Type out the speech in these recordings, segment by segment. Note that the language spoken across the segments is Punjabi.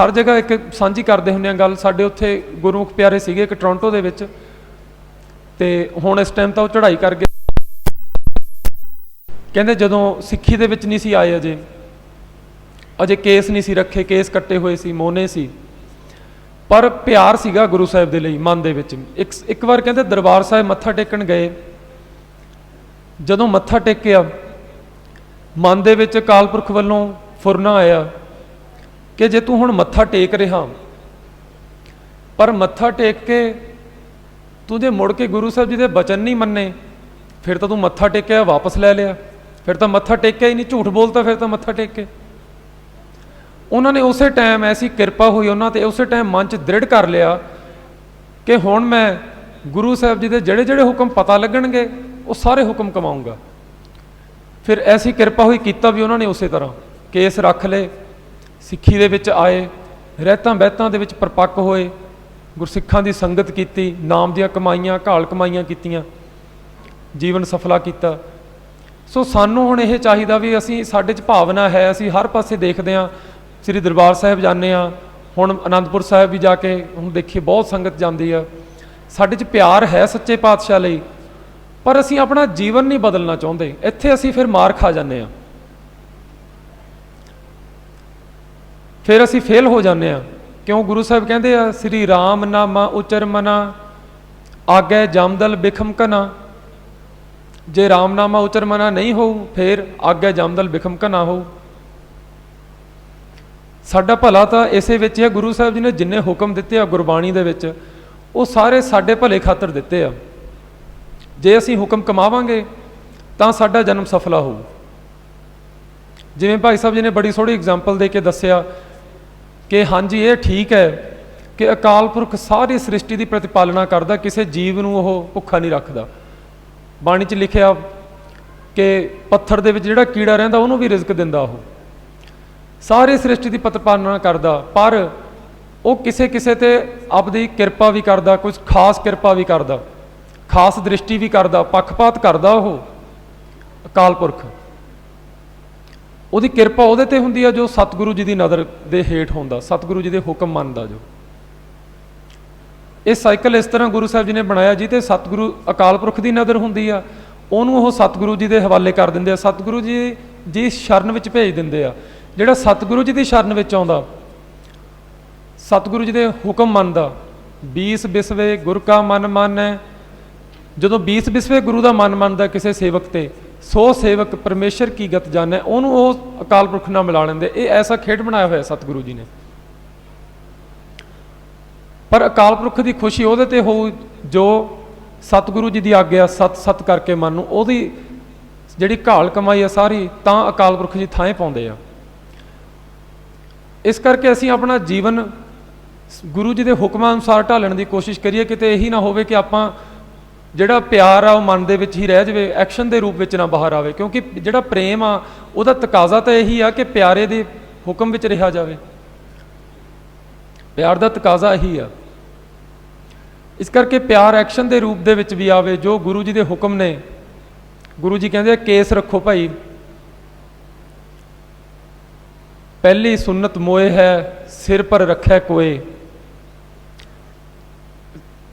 ਹਰ ਜਗ੍ਹਾ ਇੱਕ ਸਾਂਝੀ ਕਰਦੇ ਹੁੰਦੇ ਆ ਗੱਲ। ਸਾਡੇ ਉੱਥੇ ਗੁਰਮੁਖ ਪਿਆਰੇ ਸੀਗੇ ਇੱਕ ਟੋਰਾਂਟੋ ਦੇ ਵਿੱਚ। ਤੇ ਹੁਣ ਇਸ ਟਾਈਮ ਤਾਂ ਉਹ ਚੜ੍ਹਾਈ ਕਰ ਗਏ। ਕਹਿੰਦੇ ਜਦੋਂ ਸਿੱਖੀ ਦੇ ਵਿੱਚ ਨਹੀਂ ਸੀ ਆਏ ਅਜੇ ਅਜੇ ਕੇਸ ਨਹੀਂ ਸੀ ਰੱਖੇ, ਕੇਸ ਕੱਟੇ ਹੋਏ ਸੀ, ਮੋਨੇ ਸੀ। ਪਰ ਪਿਆਰ ਸੀਗਾ ਗੁਰੂ ਸਾਹਿਬ ਦੇ ਲਈ ਮਨ ਦੇ ਵਿੱਚ। ਇੱਕ ਇੱਕ ਵਾਰ ਕਹਿੰਦੇ ਦਰਬਾਰ ਸਾਹਿਬ ਮੱਥਾ ਟੇਕਣ ਗਏ। ਜਦੋਂ ਮੱਥਾ ਟੇਕਿਆ, ਮਨ ਦੇ ਵਿੱਚ ਅਕਾਲ ਪੁਰਖ ਵੱਲੋਂ ਫੁਰਨਾ ਆਇਆ। ਕਿ ਜੇ ਤੂੰ ਹੁਣ ਮੱਥਾ ਟੇਕ ਰਿਹਾ ਪਰ ਮੱਥਾ ਟੇਕ ਕੇ ਤੂੰ ਜੇ ਮੁੜ ਕੇ ਗੁਰੂ ਸਾਹਿਬ ਜੀ ਦੇ ਬਚਨ ਨਹੀਂ ਮੰਨੇ, ਫਿਰ ਤਾਂ ਤੂੰ ਮੱਥਾ ਟੇਕਿਆ ਵਾਪਸ ਲੈ ਲਿਆ। ਫਿਰ ਤਾਂ ਮੱਥਾ ਟੇਕਿਆ ਹੀ ਨਹੀਂ, ਝੂਠ ਬੋਲਤਾ, ਫਿਰ ਤਾਂ ਮੱਥਾ ਟੇਕ ਕੇ। ਉਹਨਾਂ ਨੇ ਉਸੇ ਟਾਈਮ ਐਸੀ ਕਿਰਪਾ ਹੋਈ, ਉਹਨਾਂ ਤੇ ਉਸੇ ਟਾਈਮ ਮਨ 'ਚ ਦ੍ਰਿੜ ਕਰ ਲਿਆ ਕਿ ਹੁਣ ਮੈਂ ਗੁਰੂ ਸਾਹਿਬ ਜੀ ਦੇ ਜਿਹੜੇ ਜਿਹੜੇ ਹੁਕਮ ਪਤਾ ਲੱਗਣਗੇ, ਉਹ ਸਾਰੇ ਹੁਕਮ ਕਮਾਉਂਗਾ। ਫਿਰ ਐਸੀ ਕਿਰਪਾ ਹੋਈ, ਕੀਤਾ ਵੀ ਉਹਨਾਂ ਨੇ ਉਸੇ ਤਰ੍ਹਾਂ। ਕੇਸ ਰੱਖ ਲਏ। ਸਿੱਖੀ ਦੇ ਵਿੱਚ ਆਏ, ਰਹਿਤਾਂ ਬਹਿਤਾਂ ਦੇ ਵਿੱਚ ਪਰਪੱਕ ਹੋਏ, ਗੁਰਸਿੱਖਾਂ ਦੀ ਸੰਗਤ ਕੀਤੀ, ਨਾਮ ਦੀਆਂ ਕਮਾਈਆਂ, ਘਾਲ ਕਮਾਈਆਂ ਕੀਤੀਆਂ, ਜੀਵਨ ਸਫਲਾ ਕੀਤਾ। ਸੋ ਸਾਨੂੰ ਹੁਣ ਇਹ ਚਾਹੀਦਾ ਵੀ ਅਸੀਂ ਸਾਡੇ 'ਚ ਭਾਵਨਾ ਹੈ, ਅਸੀਂ ਹਰ ਪਾਸੇ ਦੇਖਦੇ ਹਾਂ, ਸ੍ਰੀ ਦਰਬਾਰ ਸਾਹਿਬ ਜਾਂਦੇ ਹਾਂ, ਹੁਣ ਅਨੰਦਪੁਰ ਸਾਹਿਬ ਵੀ ਜਾ ਕੇ ਹੁਣ ਦੇਖੀਏ, ਬਹੁਤ ਸੰਗਤ ਜਾਂਦੀ ਆ। ਸਾਡੇ 'ਚ ਪਿਆਰ ਹੈ ਸੱਚੇ ਪਾਤਸ਼ਾਹ ਲਈ, ਪਰ ਅਸੀਂ ਆਪਣਾ ਜੀਵਨ ਨਹੀਂ ਬਦਲਣਾ ਚਾਹੁੰਦੇ, ਇੱਥੇ ਅਸੀਂ ਫਿਰ ਮਾਰ ਖਾ ਜਾਂਦੇ ਹਾਂ। ਫਿਰ ਅਸੀਂ ਫੇਲ ਹੋ ਜਾਂਦੇ ਆ ਕਿਉਂ? ਗੁਰੂ ਸਾਹਿਬ ਕਹਿੰਦੇ ਆ, ਸ੍ਰੀ ਰਾਮ ਨਾਮਾ ਉਚਰ ਮਨਾ, ਆਗੇ ਜਮਦਲ ਬਿਖਮ ਕਨਾ ਜੇ ਰਾਮ ਨਾਮਾ ਉਚਰ ਮਨਾ ਨਹੀਂ ਹੋਊ, ਫਿਰ ਆਗੇ ਜਮਦਲ ਬਿਖਮ ਕਨਾ ਹੋਊ। ਸਾਡਾ ਭਲਾ ਤਾਂ ਇਸੇ ਵਿੱਚ ਹੈ ਗੁਰੂ ਸਾਹਿਬ ਜੀ ਨੇ ਜਿੰਨੇ ਹੁਕਮ ਦਿੱਤੇ ਆ ਗੁਰਬਾਣੀ ਦੇ ਵਿੱਚ, ਉਹ ਸਾਰੇ ਸਾਡੇ ਭਲੇ ਖਾਤਰ ਦਿੱਤੇ ਆ। ਜੇ ਅਸੀਂ ਹੁਕਮ ਕਮਾਵਾਂਗੇ, ਤਾਂ ਸਾਡਾ ਜਨਮ ਸਫਲਾ ਹੋਊ। ਜਿਵੇਂ ਭਾਈ ਸਾਹਿਬ ਜੀ ਨੇ ਬੜੀ ਸੋਹਣੀ ਐਗਜ਼ਾਮਪਲ ਦੇ ਕੇ ਦੱਸਿਆ ਕਿ ਹਾਂਜੀ, ਇਹ ਠੀਕ ਹੈ ਕਿ ਅਕਾਲ ਪੁਰਖ ਸਾਰੀ ਸ੍ਰਿਸ਼ਟੀ ਦੀ ਪ੍ਰਤੀਪਾਲਣਾ ਕਰਦਾ, ਕਿਸੇ ਜੀਵ ਨੂੰ ਉਹ ਭੁੱਖਾ ਨਹੀਂ ਰੱਖਦਾ। ਬਾਣੀ 'ਚ ਲਿਖਿਆ ਕਿ ਪੱਥਰ ਦੇ ਵਿੱਚ ਜਿਹੜਾ ਕੀੜਾ ਰਹਿੰਦਾ, ਉਹਨੂੰ ਵੀ ਰਿਜ਼ਕ ਦਿੰਦਾ ਉਹ। ਸਾਰੀ ਸ੍ਰਿਸ਼ਟੀ ਦੀ ਪ੍ਰਤੀਪਾਲਣਾ ਕਰਦਾ, ਪਰ ਉਹ ਕਿਸੇ ਕਿਸੇ ਤੇ ਆਪਦੀ ਕਿਰਪਾ ਵੀ ਕਰਦਾ, ਕੁਝ ਖਾਸ ਕਿਰਪਾ ਵੀ ਕਰਦਾ, ਖਾਸ ਦ੍ਰਿਸ਼ਟੀ ਵੀ ਕਰਦਾ, ਪੱਖਪਾਤ ਕਰਦਾ ਉਹ ਅਕਾਲ ਪੁਰਖ। ਉਹਦੀ ਕਿਰਪਾ ਉਹਦੇ ਤੇ ਹੁੰਦੀ ਆ ਜੋ ਸਤਿਗੁਰੂ ਜੀ ਦੀ ਨਜ਼ਰ ਦੇ ਹੇਠ ਹੁੰਦਾ, ਸਤਿਗੁਰੂ ਜੀ ਦੇ ਹੁਕਮ ਮੰਨਦਾ ਜੋ। ਇਹ ਸਾਈਕਲ ਇਸ ਤਰ੍ਹਾਂ ਗੁਰੂ ਸਾਹਿਬ ਜੀ ਨੇ ਬਣਾਇਆ ਜੀ ਤੇ ਸਤਿਗੁਰੂ ਅਕਾਲ ਪੁਰਖ ਦੀ ਨਜ਼ਰ ਹੁੰਦੀ ਆ, ਉਹਨੂੰ ਉਹ ਸਤਿਗੁਰੂ ਜੀ ਦੇ ਹਵਾਲੇ ਕਰ ਦਿੰਦੇ ਆ, ਸਤਿਗੁਰੂ ਜੀ ਜੀ ਸ਼ਰਨ ਵਿੱਚ ਭੇਜ ਦਿੰਦੇ ਆ। ਜਿਹੜਾ ਸਤਿਗੁਰੂ ਜੀ ਦੀ ਸ਼ਰਨ ਵਿੱਚ ਆਉਂਦਾ, ਸਤਿਗੁਰੂ ਜੀ ਦੇ ਹੁਕਮ ਮੰਨਦਾ 20 ਬਿਸਵੇ ਗੁਰ ਕਾ ਮਨ ਮਾਨੈ। ਜਦੋਂ 20 ਬਿਸਵੇ ਗੁਰੂ ਦਾ ਮਨ ਮੰਨਦਾ ਕਿਸੇ ਸੇਵਕ ਤੇ ਸੋ ਸੇਵਕ ਪਰਮੇਸ਼ਰ ਕੀ ਗਤ ਜਾਣੈ, ਉਹਨੂੰ ਉਹ ਅਕਾਲ ਪੁਰਖ ਨਾਲ ਮਿਲਾ ਲੈਂਦੇ। ਇਹ ਐਸਾ ਖੇਡ ਬਣਾਇਆ ਹੋਇਆ ਸਤਿਗੁਰੂ ਜੀ ਨੇ। ਪਰ ਅਕਾਲ ਪੁਰਖ ਦੀ ਖੁਸ਼ੀ ਉਹਦੇ ਤੇ ਹੋਊ, ਜੋ ਸਤਿਗੁਰੂ ਜੀ ਦੀ ਆਗਿਆ ਸਤ ਸਤ ਕਰਕੇ ਮਨ ਨੂੰ, ਉਹਦੀ ਜਿਹੜੀ ਘਾਲ ਕਮਾਈ ਆ ਸਾਰੀ, ਤਾਂ ਅਕਾਲ ਪੁਰਖ ਜੀ ਥਾਂ ਪਾਉਂਦੇ ਆ। ਇਸ ਕਰਕੇ ਅਸੀਂ ਆਪਣਾ ਜੀਵਨ ਗੁਰੂ ਜੀ ਦੇ ਹੁਕਮਾਂ ਅਨੁਸਾਰ ਢਾਲਣ ਦੀ ਕੋਸ਼ਿਸ਼ ਕਰੀਏ, ਕਿਤੇ ਇਹੀ ਨਾ ਹੋਵੇ ਕਿ ਆਪਾਂ ਜਿਹੜਾ ਪਿਆਰ ਆ, ਉਹ ਮਨ ਦੇ ਵਿੱਚ ਹੀ ਰਹਿ ਜਾਵੇ ਐਕਸ਼ਨ ਦੇ ਰੂਪ ਵਿੱਚ ਨਾ ਬਾਹਰ ਆਵੇ, ਕਿਉਂਕਿ ਜਿਹੜਾ ਪ੍ਰੇਮ ਆ, ਉਹਦਾ ਤਕਾਜ਼ਾ ਤਾਂ ਇਹੀ ਆ ਕਿ ਪਿਆਰੇ ਦੇ ਹੁਕਮ ਵਿੱਚ ਰਿਹਾ ਜਾਵੇ। ਪਿਆਰ ਦਾ ਤਕਾਜ਼ਾ ਇਹੀ ਆ। ਇਸ ਕਰਕੇ ਪਿਆਰ ਐਕਸ਼ਨ ਦੇ ਰੂਪ ਦੇ ਵਿੱਚ ਵੀ ਆਵੇ, ਜੋ ਗੁਰੂ ਜੀ ਦੇ ਹੁਕਮ ਨੇ। ਗੁਰੂ ਜੀ ਕਹਿੰਦੇ ਆ, ਕੇਸ ਰੱਖੋ ਭਾਈ। ਪਹਿਲੀ ਸੁਨਨਤ ਮੋਏ ਹੈ, ਸਿਰ ਪਰ ਰੱਖੈ ਕੋਏ।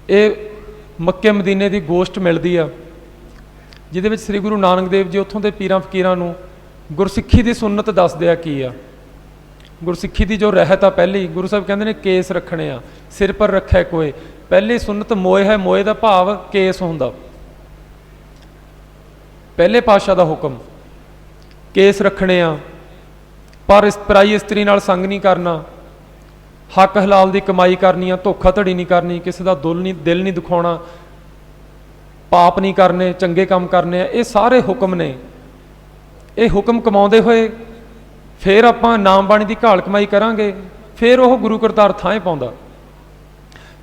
ਇਹ ਮੱਕੇ ਮਦੀਨੇ ਦੀ ਗੋਸ਼ਟ ਮਿਲਦੀ ਆ, ਜਿਹਦੇ ਵਿੱਚ ਸ੍ਰੀ ਗੁਰੂ ਨਾਨਕ ਦੇਵ ਜੀ ਉੱਥੋਂ ਦੇ ਪੀਰਾਂ ਫਕੀਰਾਂ ਨੂੰ ਗੁਰਸਿੱਖੀ ਦੀ ਸੁਨਨਤ ਦੱਸਦੇ ਆ ਕੀ ਆ। ਗੁਰਸਿੱਖੀ ਦੀ ਜੋ ਰਹਿਤ ਆ ਪਹਿਲੀ, ਗੁਰੂ ਸਾਹਿਬ ਕਹਿੰਦੇ ਨੇ ਕੇਸ ਰੱਖਣੇ ਆ, ਸਿਰ ਪਰ ਰੱਖਿਆ ਕੋਏ ਪਹਿਲੀ ਸੁਨਨਤ ਮੋਏ ਹੈ, ਮੋਏ ਦਾ ਭਾਵ ਕੇਸ ਹੁੰਦਾ। ਪਹਿਲੇ ਪਾਤਸ਼ਾਹ ਦਾ ਹੁਕਮ, ਕੇਸ ਰੱਖਣੇ ਆ, ਪਰ ਇਸ ਪਰਾਈ ਇਸਤਰੀ ਨਾਲ ਸੰਗ ਨਹੀਂ ਕਰਨਾ। ਹੱਕ ਹਲਾਲ ਦੀ ਕਮਾਈ ਕਰਨੀ ਆ, ਧੋਖਾ ਧੜੀ ਨਹੀਂ ਕਰਨੀ, ਕਿਸੇ ਦਾ ਦਿਲ ਨਹੀਂ ਦਿਲ ਨਹੀਂ ਦੁਖਾਉਣਾ, ਪਾਪ ਨਹੀਂ ਕਰਨੇ, ਚੰਗੇ ਕੰਮ ਕਰਨੇ ਆ, ਇਹ ਸਾਰੇ ਹੁਕਮ ਨੇ। ਇਹ ਹੁਕਮ ਕਮਾਉਂਦੇ ਹੋਏ ਫਿਰ ਆਪਾਂ ਨਾਮ ਬਾਣੀ ਦੀ ਘਾਲ ਕਮਾਈ ਕਰਾਂਗੇ, ਫਿਰ ਉਹ ਗੁਰੂ ਕਰਤਾਰ ਥਾਂ ਪਾਉਂਦਾ।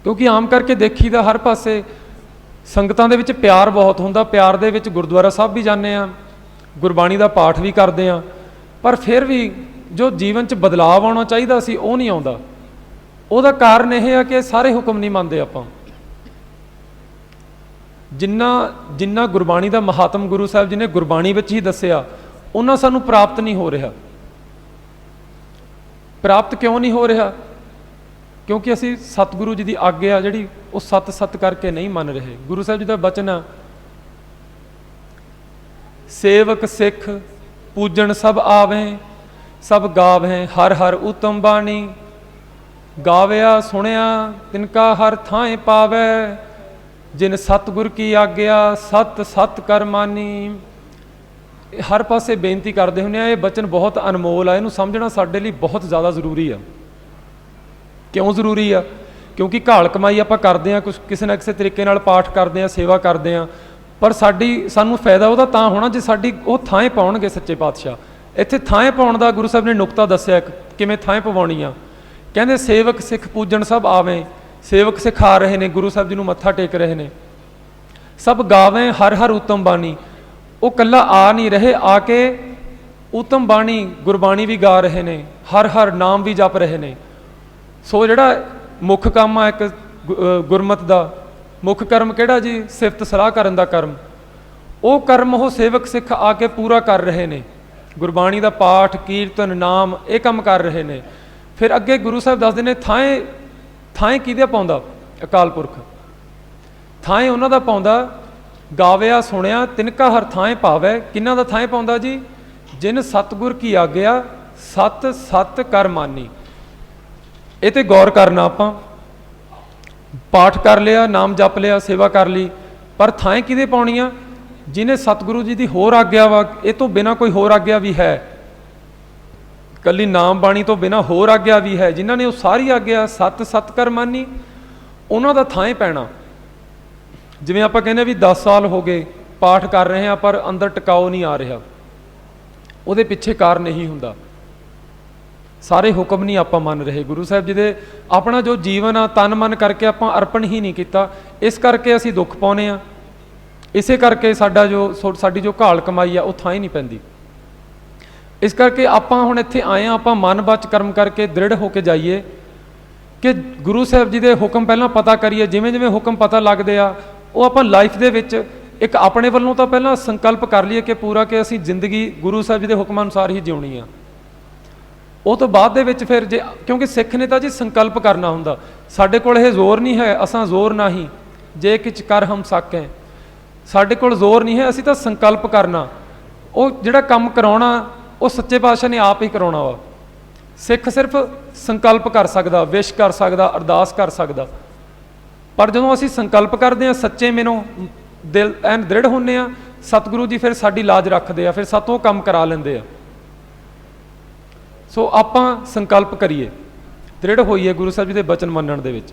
ਕਿਉਂਕਿ ਆਮ ਕਰਕੇ ਦੇਖੀਦਾ ਹਰ ਪਾਸੇ ਸੰਗਤਾਂ ਦੇ ਵਿੱਚ ਪਿਆਰ ਬਹੁਤ ਹੁੰਦਾ, ਪਿਆਰ ਦੇ ਵਿੱਚ ਗੁਰਦੁਆਰਾ ਸਾਹਿਬ ਵੀ ਜਾਂਦੇ ਆ, ਗੁਰਬਾਣੀ ਦਾ ਪਾਠ ਵੀ ਕਰਦੇ ਆ, ਪਰ ਫਿਰ ਵੀ ਜੋ ਜੀਵਨ 'ਚ ਬਦਲਾਅ ਆਉਣਾ ਚਾਹੀਦਾ ਸੀ, ਉਹ ਨਹੀਂ ਆਉਂਦਾ। ਉਹਦਾ ਕਾਰਨ ਇਹ ਆ ਕਿ ਸਾਰੇ ਹੁਕਮ ਨਹੀਂ ਮੰਨਦੇ ਆਪਾਂ। ਜਿੰਨਾ ਜਿੰਨਾ ਗੁਰਬਾਣੀ ਦਾ ਮਹਾਤਮ ਗੁਰੂ ਸਾਹਿਬ ਜੀ ਨੇ ਗੁਰਬਾਣੀ ਵਿੱਚ ਹੀ ਦੱਸਿਆ, ਉਹਨਾਂ ਸਾਨੂੰ ਪ੍ਰਾਪਤ ਨਹੀਂ ਹੋ ਰਿਹਾ। ਪ੍ਰਾਪਤ ਕਿਉਂ ਨਹੀਂ ਹੋ ਰਿਹਾ? ਕਿਉਂਕਿ ਅਸੀਂ ਸਤਿਗੁਰੂ ਜੀ ਦੀ ਆਗਿਆ ਜਿਹੜੀ ਉਹ ਸਤ ਸਤ ਕਰਕੇ ਨਹੀਂ ਮੰਨ ਰਹੇ। ਗੁਰੂ ਸਾਹਿਬ ਜੀ ਦਾ ਬਚਨ ਆ, ਸੇਵਕ ਸਿੱਖ, ਪੂਜਣ ਸਭ ਆਵੇਂ, ਸਭ ਗਾਵੇਂ ਹਰ ਹਰ ਉਤਮ ਬਾਣੀ ਗਾਵਿਆ ਸੁਣਿਆ ਤਿਨਕਾ ਹਰ ਥਾਂ ਪਾਵੈ ਜਿਨ ਸਤਿਗੁਰ ਕੀ ਆਗਿਆ ਸਤ ਸਤ ਕਰ ਮਾਨੀ। ਇਹ ਹਰ ਪਾਸੇ ਬੇਨਤੀ ਕਰਦੇ ਹੁੰਦੇ ਆ ਇਹ ਬਚਨ ਬਹੁਤ ਅਨਮੋਲ ਆ ਇਹਨੂੰ ਸਮਝਣਾ ਸਾਡੇ ਲਈ ਬਹੁਤ ਜ਼ਿਆਦਾ ਜ਼ਰੂਰੀ ਆ। ਕਿਉਂ ਜ਼ਰੂਰੀ ਆ? ਕਿਉਂਕਿ ਘਾਲ ਕਮਾਈ ਆਪਾਂ ਕਰਦੇ ਆ ਕੁਝ ਕਿਸੇ ਨਾ ਕਿਸੇ ਤਰੀਕੇ ਨਾਲ ਪਾਠ ਕਰਦੇ ਆ ਸੇਵਾ ਕਰਦੇ ਆ ਪਰ ਸਾਡੀ ਸਾਨੂੰ ਫਾਇਦਾ ਉਹਦਾ ਤਾਂ ਹੋਣਾ ਜੇ ਸਾਡੀ ਉਹ ਥਾਂ ਪਾਉਣਗੇ ਸੱਚੇ ਪਾਤਸ਼ਾਹ। ਇੱਥੇ ਥਾਂ ਪਾਉਣ ਦਾ ਗੁਰੂ ਸਾਹਿਬ ਨੇ ਨੁਕਤਾ ਦੱਸਿਆ ਇੱਕ, ਕਿਵੇਂ ਥਾਂ ਪਵਾਉਣੀ ਆ? ਕਹਿੰਦੇ ਸੇਵਕ ਸਿੱਖ ਪੂਜਣ ਸਭ ਆਵੇਂ, ਸੇਵਕ ਸਿੱਖ ਆ ਰਹੇ ਨੇ, ਗੁਰੂ ਸਾਹਿਬ ਜੀ ਨੂੰ ਮੱਥਾ ਟੇਕ ਰਹੇ ਨੇ। ਸਭ ਗਾਵੇਂ, ਹਰ ਹਰ ਉਤਮ ਬਾਣੀ। ਉਹ ਕੱਲਾ ਆ ਨਹੀਂ ਰਹੇ, ਆ ਕੇ ਉਤਮ ਬਾਣੀ, ਗੁਰਬਾਣੀ ਵੀ ਗਾ ਰਹੇ ਨੇ, ਹਰ ਹਰ ਨਾਮ ਵੀ ਜਪ ਰਹੇ ਨੇ। ਸੋ ਜਿਹੜਾ ਮੁੱਖ ਕੰਮ ਆ ਇੱਕ ਗੁ- ਗੁਰਮਤ ਦਾ, ਮੁੱਖ ਕਰਮ ਕਿਹੜਾ ਜੀ? ਸਿਫਤ ਸਲਾਹ ਕਰਨ ਦਾ ਕਰਮ। ਉਹ ਕਰਮ ਉਹ ਸੇਵਕ ਸਿੱਖ ਆ ਕੇ ਪੂਰਾ ਕਰ ਰਹੇ ਨੇ। ਗੁਰਬਾਣੀ ਦਾ ਪਾਠ, ਕੀਰਤਨ, ਨਾਮ, ਇਹ ਕੰਮ ਕਰ ਰਹੇ ਨੇ। ਫਿਰ ਅੱਗੇ ਗੁਰੂ ਸਾਹਿਬ ਦੱਸਦੇ ਨੇ ਥਾਏ ਥਾਏ ਕਿਹਦੇ ਪਾਉਂਦਾ? ਅਕਾਲ ਪੁਰਖ। ਥਾਏ ਉਹਨਾਂ ਦਾ ਪਾਉਂਦਾ, ਗਾਵਿਆ, ਸੁਣਿਆ, ਤਿਨਕਾ ਹਰ ਥਾਂ ਭਾਵੈ ਕਿੰਨਾ ਦਾ ਥਾਂ ਪਾਉਂਦਾ ਜੀ? ਜਿਨ ਸਤਗੁਰ ਕੀ ਆਗਿਆ, ਸਤ ਸਤ ਕਰ ਮਾਨੀ। ਇਹ ਤੇ ਗੌਰ ਕਰਨਾ ਆਪਾਂ। ਪਾਠ ਕਰ ਲਿਆ, ਨਾਮ ਜਪ ਲਿਆ, ਸੇਵਾ ਕਰ ਲਈ। ਪਰ ਥਾਏ ਕਿਹਦੇ ਪਾਉਣੀ ਆ ਜਿਨੇ ਸਤਿਗੁਰੂ ਜੀ ਦੀ ਹੋਰ ਆਗਿਆ ਵਾ, ਇਹ ਤੋਂ ਬਿਨਾ ਕੋਈ ਹੋਰ ਆਗਿਆ ਵੀ ਹੈ। ਕੱਲੀ ਨਾਮ ਬਾਣੀ ਤੋਂ ਬਿਨਾ ਹੋਰ ਆਗਿਆ ਵੀ ਹੈ, ਜਿਨ੍ਹਾਂ ਨੇ ਉਹ ਸਾਰੀ ਆਗਿਆ, ਸਤ ਸਤ ਕਰ ਮਾਨੀ ਉਹਨਾਂ ਦਾ ਥਾਂ ਹੀ ਪੈਣਾ। ਜਿਵੇਂ ਆਪਾਂ ਕਹਿੰਦੇ ਵੀ 10 ਸਾਲ ਹੋ ਗਏ, ਪਾਠ ਕਰ ਰਹੇ ਆ ਪਰ ਅੰਦਰ ਟਿਕਾਓ ਨਹੀਂ ਆ ਰਿਹਾ। ਉਹਦੇ ਪਿੱਛੇ ਕਾਰਨ ਨਹੀਂ ਹੁੰਦਾ। ਸਾਰੇ ਹੁਕਮ ਨਹੀਂ ਆਪਾਂ ਮੰਨ ਰਹੇ। ਗੁਰੂ ਸਾਹਿਬ ਜੀ ਦੇ ਆਪਣਾ ਜੋ ਜੀਵਨ ਆ, ਤਨ ਮਨ ਕਰਕੇ ਆਪਾਂ ਅਰਪਣ ਹੀ ਨਹੀਂ ਕੀਤਾ। ਇਸ ਕਰਕੇ ਅਸੀਂ ਦੁੱਖ ਪਾਉਨੇ ਆ ਇਸੇ ਕਰਕੇ ਸਾਡਾ ਜੋ ਸਾਡੀ ਜੋ ਘਾਲ ਕਮਾਈ ਆ, ਉਹ ਥਾਂ ਹੀ ਨਹੀਂ ਪੈਂਦੀ। ਇਸ ਕਰਕੇ ਆਪਾਂ ਹੁਣ ਇੱਥੇ ਆਏ ਆ ਆਪਾਂ ਮਨ ਬਚ ਕਰਮ ਕਰਕੇ ਦ੍ਰਿੜ ਹੋ ਕੇ ਜਾਈਏ ਕਿ ਗੁਰੂ ਸਾਹਿਬ ਜੀ ਦੇ ਹੁਕਮ ਪਹਿਲਾਂ ਪਤਾ ਕਰੀਏ, ਜਿਵੇਂ ਜਿਵੇਂ ਹੁਕਮ ਪਤਾ ਲੱਗਦੇ ਆ, ਉਹ ਆਪਾਂ ਲਾਈਫ ਦੇ ਵਿੱਚ ਇੱਕ ਆਪਣੇ ਵੱਲੋਂ ਤਾਂ ਪਹਿਲਾਂ ਸੰਕਲਪ ਕਰ ਲਈਏ ਕਿ ਪੂਰਾ ਕਿ ਅਸੀਂ ਜ਼ਿੰਦਗੀ ਗੁਰੂ ਸਾਹਿਬ ਜੀ ਦੇ ਹੁਕਮਾਂ ਅਨੁਸਾਰ ਹੀ ਜਿਉਣੀ ਆ। ਉਹ ਤੋਂ ਬਾਅਦ ਦੇ ਵਿੱਚ ਫਿਰ ਜੇ, ਕਿਉਂਕਿ ਸਿੱਖ ਨੇ ਤਾਂ ਜੀ ਸੰਕਲਪ ਕਰਨਾ ਹੁੰਦਾ। ਸਾਡੇ ਕੋਲ ਇਹ ਜ਼ੋਰ ਨਹੀਂ ਹੈ, ਅਸਾਂ ਜ਼ੋਰ ਨਹੀਂ, ਜੇ ਕਿਛ ਕਰ ਹਮ ਸਕੈ। ਸਾਡੇ ਕੋਲ ਜ਼ੋਰ ਨਹੀਂ ਹੈ, ਅਸੀਂ ਤਾਂ ਸੰਕਲਪ ਕਰਨਾ। ਉਹ ਜਿਹੜਾ ਕੰਮ ਕਰਾਉਣਾ ਉਹ ਸੱਚੇ ਪਾਤਸ਼ਾਹ ਨੇ ਆਪ ਹੀ ਕਰਾਉਣਾ ਵਾ। ਸਿੱਖ ਸਿਰਫ ਸੰਕਲਪ ਕਰ ਸਕਦਾ, ਵਿਸ਼ ਕਰ ਸਕਦਾ, ਅਰਦਾਸ ਕਰ ਸਕਦਾ। ਪਰ ਜਦੋਂ ਅਸੀਂ ਸੰਕਲਪ ਕਰਦੇ ਹਾਂ, ਸੱਚੇ ਮਨੋਂ ਦਿਲ ਐਨ ਦ੍ਰਿੜ ਹੁੰਨੇ ਆ ਸਤਿਗੁਰੂ ਜੀ ਫਿਰ ਸਾਡੀ ਲਾਜ ਰੱਖਦੇ ਆ, ਫਿਰ ਸਾਤੋਂ ਕੰਮ ਕਰਾ ਲੈਂਦੇ ਆ। ਸੋ ਆਪਾਂ ਸੰਕਲਪ ਕਰੀਏ। ਦ੍ਰਿੜ ਹੋਈਏ ਗੁਰੂ ਸਾਹਿਬ ਜੀ ਦੇ ਬਚਨ ਮੰਨਣ ਦੇ ਵਿੱਚ।